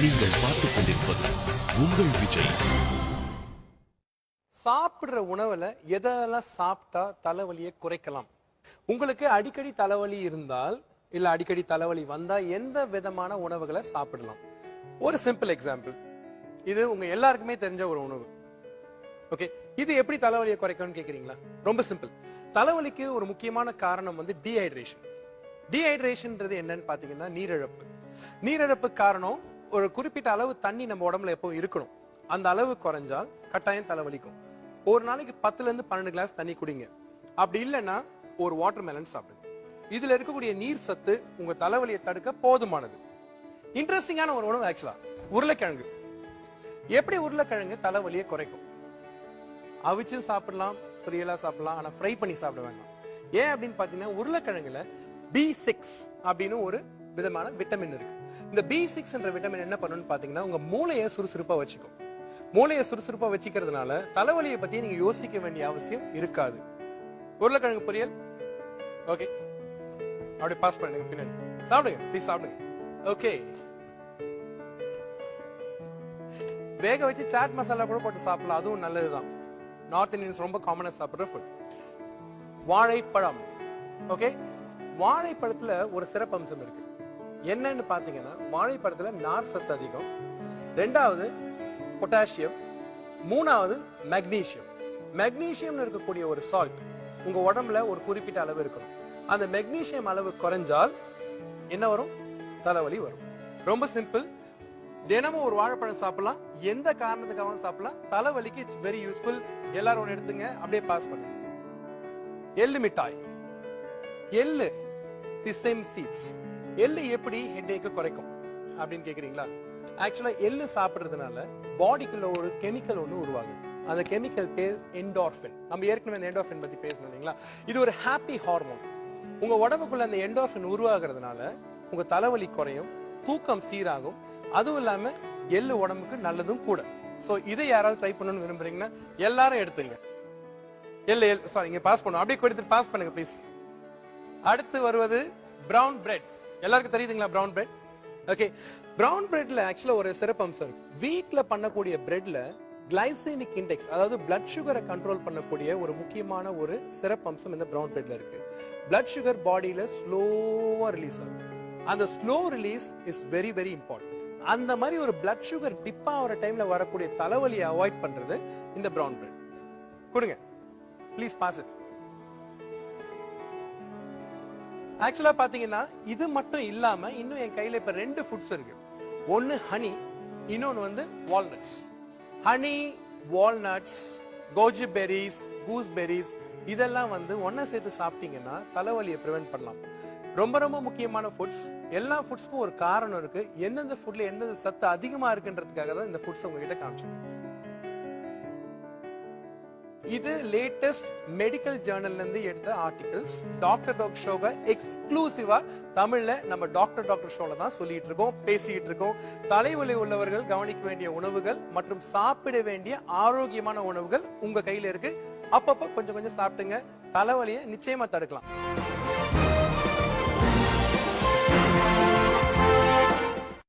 நீங்கள் பார்த்துக் கொண்டிருப்பது உங்கள் விஜய். சாப்பிடுற உணவுல எதெல்லாம் சாப்பிட்டா தலைவலியை குறைக்கலாம்? உங்களுக்கு அடிக்கடி தலைவலி இருந்தால் இல்ல அடிக்கடி தலைவலி வந்தா எந்த விதமான உணவுகளை சாப்பிடலாம்? ஒரு சிம்பிள் எக்ஸாம்பிள் இது உங்க எல்லாருக்குமே தெரிஞ்ச ஒரு உணவு. ஓகே இது எப்படி தலைவலியை குறைக்கணும்னு கேக்குறீங்களா? ரொம்ப சிம்பிள் தலைவலிக்கு ஒரு முக்கியமான காரணம் வந்து டீஹைட்ரேஷன் டீஹைட்ரேஷன்ன்றது என்னன்னு பாத்தீங்கன்னா நீரிழப்பு. நீரிழப்பு காரணம் ஒரு குறிப்பிட்ட அளவு தண்ணி நம்ம உடம்புல எப்போ இருக்கணும். அந்த அளவு குறைஞ்சால் கட்டாயம் தலைவலிக்கும். ஒரு நாளைக்கு பத்துல இருந்து பன்னெண்டு கிளாஸ் தண்ணி குடிங்க. அப்படி இல்லைன்னா ஒரு வாட்டர் மெலன் சாப்பிடுங்க. இதுல இருக்கக்கூடிய நீர் சத்து உங்க தலைவலியை தடுக்க போதுமானது. இன்ட்ரெஸ்டிங்கான ஒரு உணவு ஆக்சுவலா உருளைக்கிழங்கு. எப்படி உருளைக்கிழங்கு தலைவலியை குறைக்கும்? அவிச்சு சாப்பிடலாம் பொரியலா சாப்பிடலாம் ஆனா ஃப்ரை பண்ணி சாப்பிட வேண்டாம். ஏன் அப்படின்னு பாத்தீங்கன்னா உருளைக்கிழங்குல பி சிக்ஸ் அப்படின்னு ஒரு விதமான விட்டமின் இருக்கு. இந்த பி சிக்ஸ் என்ற விட்டமின் என்ன பண்ணணும்னு பாத்தீங்கன்னா உங்க மூளையை சுறுசுறுப்பா வச்சுக்கும். மூளையை சுறுசுறுப்பா வச்சுக்கிறதுனால தலைவலியை பத்தி நீங்க யோசிக்க வேண்டிய அவசியம் இருக்காது. உருளைக்கிழங்கு பொரியல்? ஓகே அப்படியே பாஸ் பண்ணுங்க பின்னாடி. சாப்பிடுங்க ப்ளீஸ் சாப்பிடுங்க. ஓகே வேக வச்சு சாட் மசாலா கூட போட்டு சாப்பிடலாம் அதுவும் நல்லதுதான். நார்த் இந்தியன்ஸ் ரொம்ப காமனா சாப்பிடுற ஃபுட் வாழைப்பழம். ஓகே வாழைப்பழத்துல ஒரு சிறப்பு அம்சம் இருக்கு. என்னன்னு பாத்தீங்கன்னா வாழைப்பழத்துல நார் சத்து அதிகம். ரெண்டாவது பொட்டாசியம். மூணாவது மெக்னீசியம். மெக்னீசியம்னு இருக்கக்கூடிய ஒரு சால்ட் உங்க உடம்புல ஒரு குறிப்பிட்ட அளவு இருக்கணும். அந்த மெக்னீசியம் அளவு குறைஞ்சால் என்ன வரும்? தலைவலி வரும். ரொம்ப சிம்பிள் தினமும் ஒரு வாழைப்பழம் சாப்பிடலாம். எந்த காரணத்துக்காகவும் சாப்பிடலாம். தலைவலிக்கு இட்ஸ் வெரி யூஸ்ஃபுல் எல்லாரும் ஒன்று எடுத்துங்க. அப்படியே பாஸ் பண்ணுங்க. எள்ளு மிட்டாய். எள்ளு. சிசெம் சீட்ஸ் எள்ளு எப்படி ஹெட்டேக்கு குறைக்கும் அப்படின்னு கேக்குறீங்களா? ஆக்சுவலா எள்ளு சாப்பிடுறதுனால பாடிக்குள்ள ஒரு கெமிக்கல் ஒன்று உருவாகுது. அந்த கெமிக்கல் பேர் என்டோர்ஃபின் நம்ம ஏற்கனவே இந்த பத்தி பேசணும் இல்லைங்களா? இது ஒரு ஹாப்பி ஹார்மோன் உங்க உடம்புக்குள்ள அந்த என்டோர்ஃபின் உருவாகிறதுனால உங்க தலைவலி குறையும் தூக்கம் சீராகும். அதுவும் இல்லாம எள்ளு உடம்புக்கு நல்லதும் கூட. சோ இதை யாராவது ட்ரை பண்ணணும்னு விரும்புறீங்கன்னா எல்லாரும் எடுத்துங்க. எள்ளு எள்ளு சாரி இங்க பாஸ் பண்ணும் அப்படியே கொடுத்து பாஸ் பண்ணுங்க ப்ளீஸ் அடுத்து வருவது பிரவுன் பிரெட் எல்லாருக்கும் தெரியுதுங்களா பிரவுன் பிரெட் ஓகே பிரவுன் பிரெட்ல ஆக்சுவலா ஒரு சிறப்பு அம்சம் இருக்கு. வீட்ல பண்ணக்கூடிய பிரெட்ல கிளைசேமிக் இண்டெக்ஸ் அதாவது பிளட் சுகரை கண்ட்ரோல் பண்ணக்கூடிய ஒரு முக்கியமான ஒரு சிறப்பு அம்சம் இந்த பிரவுன் பிரெட்ல இருக்கு. பிளட் சுகர் பாடியில ஸ்லோவா ரிலீஸ் ஆகும். அந்த slow release is very very important அந்த மாதிரி ஒரு பிளட் சுகர் டிப் ஆகிற டைம்ல வரக்கூடிய தலைவலியை அவாய்ட் பண்றது இந்த பிரவுன் பிரெட் கொடுங்க. ப்ளீஸ் பாஸ் இட் ஆக்சுவலா பாத்தீங்கன்னா இது மட்டும் இல்லாம இன்னும் என் கையில இப்ப ரெண்டு ஃபுட்ஸ் இருக்கு. ஒன்னு ஹனி இன்னொன்னு வந்து walnuts honey walnuts goji berries gooseberries இதெல்லாம் வந்து ஒன்ன சேர்த்து சாப்பிட்டீங்கன்னா தலைவலியை ப்ரிவென்ட் பண்ணலாம். ரொம்ப ரொம்ப முக்கியமான ஃபுட்ஸ் எல்லா ஃபுட்ஸ்க்கும் ஒரு காரணம் இருக்கு. எந்தெந்த ஃபுட்ல எந்தெந்த சத்து அதிகமா இருக்குன்றதுக்காக தான் இந்த ஃபுட்ஸ் உங்ககிட்ட காமிச்சிருக்கேன் இது லேட்டஸ்ட் மெடிக்கல் ஜேர்னல்ல இருந்து எடுத்த ஆர்டிகல்ஸ் டாக்டர் டாக் ஷோவை எக்ஸ்க்ளூசிவா தமிழ்ல நம்ம டாக்டர் டாக்டர் ஷோல தான் சொல்லிட்டு இருக்கோம் பேசிட்டு இருக்கோம். தலைவலி உள்ளவர்கள் கவனிக்க வேண்டிய உணவுகள் மற்றும் சாப்பிட வேண்டிய ஆரோக்கியமான உணவுகள் உங்க கையில இருக்கு. அப்பப்போ கொஞ்சம் கொஞ்சம் சாப்பிட்டுங்க. தலைவலியை நிச்சயமா தடுக்கலாம்.